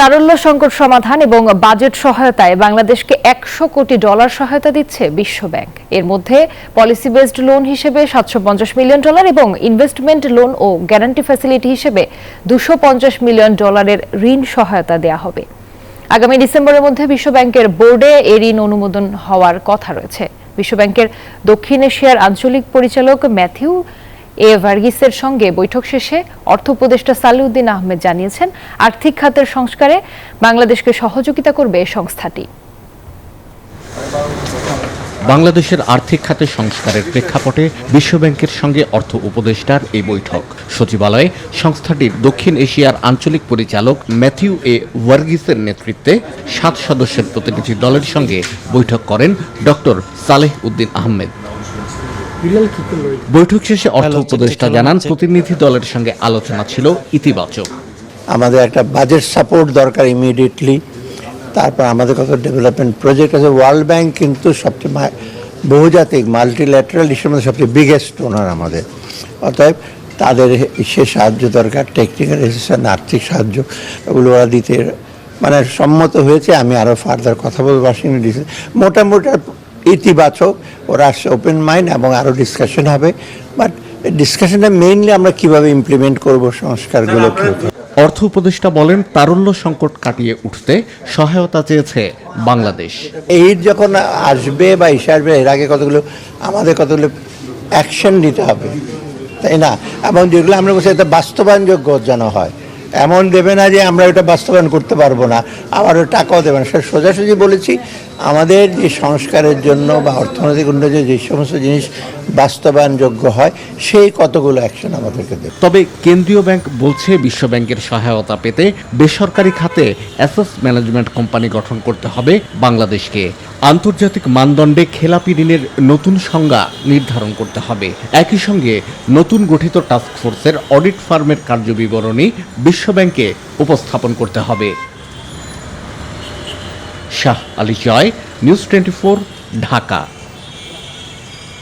তারল্য সংকট সমাধান এবং বাজেট সহায়তায় বাংলাদেশকে একশো কোটি ডলার সহায়তা দিচ্ছে বিশ্বব্যাংক। এর মধ্যে পলিসি বেসড লোন হিসেবে সাতশো পঞ্চাশ মিলিয়ন ডলার এবং ইনভেস্টমেন্ট লোন ও গ্যারান্টি ফ্যাসিলিটি হিসেবে দুশো মিলিয়ন ডলারের ঋণ সহায়তা দেওয়া হবে। আগামী ডিসেম্বরের মধ্যে বিশ্বব্যাংকের বোর্ডে এ ঋণ অনুমোদন হওয়ার কথা রয়েছে। বিশ্বব্যাংকের দক্ষিণ এশিয়ার আঞ্চলিক পরিচালক ম্যাথিউ এ ভার্গিসের সঙ্গে বৈঠক শেষে অর্থ উপদেষ্টা সালিউদ্দিন আহমেদ জানিয়েছেন, আর্থিক খাতের সংস্কারে বাংলাদেশকে সহযোগিতা করবে সংস্থাটি। বাংলাদেশের আর্থিক খাতে সংস্কারের প্রেক্ষাপটে বিশ্বব্যাংকের সঙ্গে অর্থ উপদেষ্টার এই বৈঠক। সচিবালয়ে সংস্থাটির দক্ষিণ এশিয়ার আঞ্চলিক পরিচালক ম্যাথিউ এ ওয়ার্গিসের নেতৃত্বে সাত সদস্যের প্রতিনিধি দলের সঙ্গে বৈঠক করেন ডক্টর সালেহ উদ্দিন আহমেদ। বৈঠক শেষে অর্থ উপদেষ্টা জানান প্রতিনিধি দলের সঙ্গে আলোচনা ছিল ইতিবাচক। আমাদের একটা বাজেট সাপোর্ট দরকার ইমিডিয়েটলি তারপর আমাদের কত ডেভেলপমেন্ট প্রজেক্ট আছে। ওয়ার্ল্ড ব্যাংক কিন্তু সবচেয়ে মা- বহুজাতিক মাল্টিল্যাটারাল ইস্যুর মধ্যে সবচেয়ে বিগেস্ট ওনার আমাদের। অতএব তাদের সে সাহায্য দরকার টেকনিক্যাল অ্যাসিস্ট্যান্ট আর্থিক সাহায্য ওগুলো ওরা দিতে মানে সম্মত হয়েছে। আমি আরও ফার্দার কথা বলব ওয়াশিংটন ডিসি মোটামুটি ইতিবাচক ওরা আসছে ওপেন মাইন্ড এবং আরও ডিসকাশন হবে। বাট ডিসকাশনটা মেইনলি আমরা কীভাবে ইমপ্লিমেন্ট করব সংস্কারগুলোকে অর্থ উপদেষ্টা বলেন তারল্য সংকট কাটিয়ে উঠতে সহায়তা চেয়েছে বাংলাদেশ। এই যখন আসবে বা ইসে আসবে এর আগে কতগুলো আমাদের কতগুলো অ্যাকশন নিতে হবে। তাই না? এবং যেগুলো আমরা বলছি এটা বাস্তবায়নযোগ্য যেন হয়। এমন দেবে না যে আমরা এটা বাস্তবায়ন করতে পারব না আবার টাকাও দেবে না। সোজাসুজি বলেছি, আমাদের যে সংস্কারের জন্য বা অর্থনৈতিক উন্নয়নের যে সমস্ত জিনিস বাস্তবায়নযোগ্য হয়, সেই কতগুলো অ্যাকশন আমাদেরকে দেবে। তবে কেন্দ্রীয় ব্যাংক বলছে বিশ্ব ব্যাংকের সহায়তা পেতে বেসরকারি খাতে অ্যাসেস ম্যানেজমেন্ট কোম্পানি গঠন করতে হবে বাংলাদেশকে। আন্তর্জাতিক মানদণ্ডে খেলাপি ঋণের নতুন সংজ্ঞা নির্ধারণ করতে হবে। একই সঙ্গে নতুন গঠিত টাস্ক ফোর্সের অডিট ফার্মের কার্যবিবরণী বিশ্ব ব্যাংকে উপস্থাপন করতে হবে। Shah Ali Joy news twenty Dhaka.